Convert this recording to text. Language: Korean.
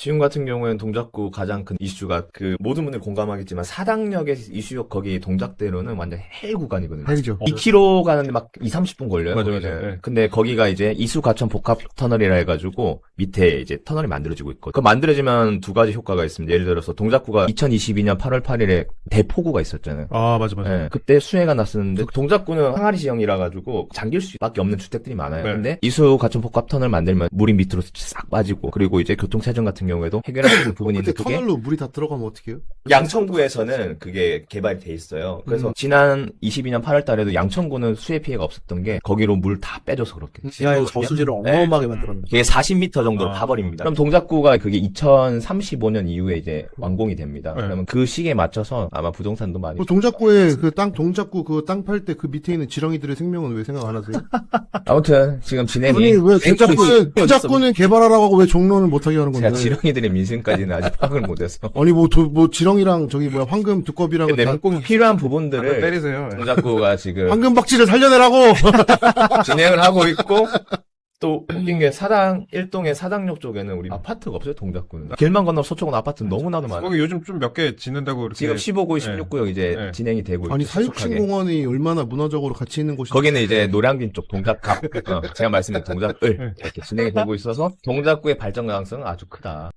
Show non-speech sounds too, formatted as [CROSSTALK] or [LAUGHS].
지금 같은 경우에는 동작구 가장 큰 이슈가 그 모든 분들이 공감하겠지만 사당역의 이슈 거기 동작대로는 완전 헬 구간이거든요. 헬죠. 2km 가는데 막 2, 30분 걸려요. 맞아, 거기는. 맞아. 네. 근데 거기가 이제 이수 가천 복합 터널이라 해가지고 밑에 이제 터널이 만들어지고 있고 그 만들어지면 두 가지 효과가 있습니다. 예를 들어서 동작구가 2022년 8월 8일에 대폭우가 있었잖아요. 아, 맞아, 맞아. 네, 그때 수해가 났었는데 동작구는 항아리 지형이라 가지고 잠길 수밖에 없는 주택들이 많아요. 네. 근데 이수 가천 복합 터널 만들면 물이 밑으로 싹 빠지고 그리고 이제 교통 체증 같은 경우에도 해결할 수 있는 부분이 그때 있는데 그게 터널로 물이 다 들어가면 어떡해요? 양천구에서는 그게 개발이 돼 있어요. 그래서 음. 지난 22년 8월 달에도 양천구는 수해 피해가 없었던 게 거기로 물 다 빼줘서 그렇게. 지하에 저수지를 네. 어마어마하게 만들었네. 그게 40m 정도 로 아. 파버립니다. 그럼 동작구가 그게 2035년 이후에 이제 완공이 됩니다. 네. 그러면 그 시기에 맞춰서 아마 부동산도 많이 그 동작구에 그 땅 동작구 그 땅 팔 때 그 밑에 있는 지렁이들의 생명은 왜 생각 안 하세요? [LAUGHS] 아무튼 지금 진행이 아니 왜 동작구는? 동작구는 개발하라고 하고 왜 종로는 못하게 하는 제가 건데? 지렁이들의 민심까지는 아직 파악을 못해서 [LAUGHS] 아니 뭐, 도, 뭐 지렁이랑 저기 뭐야 황금 두꺼비랑 근데 다 꼭 필요한 아, 부분들을 때리세요. 동작구가 지금 황금 박쥐를 살려내라고. [LAUGHS] 진행을 하고 있고 또 웃긴 게 사당 일동의 사당역 쪽에는 우리 아파트가 없어요 동작구는 길만 건너 서초구는 아파트 너무나도 많아요 거기 요즘 좀 몇 개 짓는다고 이렇게. 지금 15구, 네. 16구역 이제 네. 진행이 되고 아니 있죠 속속하게. 사육신공원이 얼마나 문화적으로 가치 있는 곳이 거기는 이제 노량진 쪽 동작갑 [LAUGHS] 어, 제가 말씀드린 동작을 이렇게 진행이 되고 있어서 동작구의 발전 가능성은 아주 크다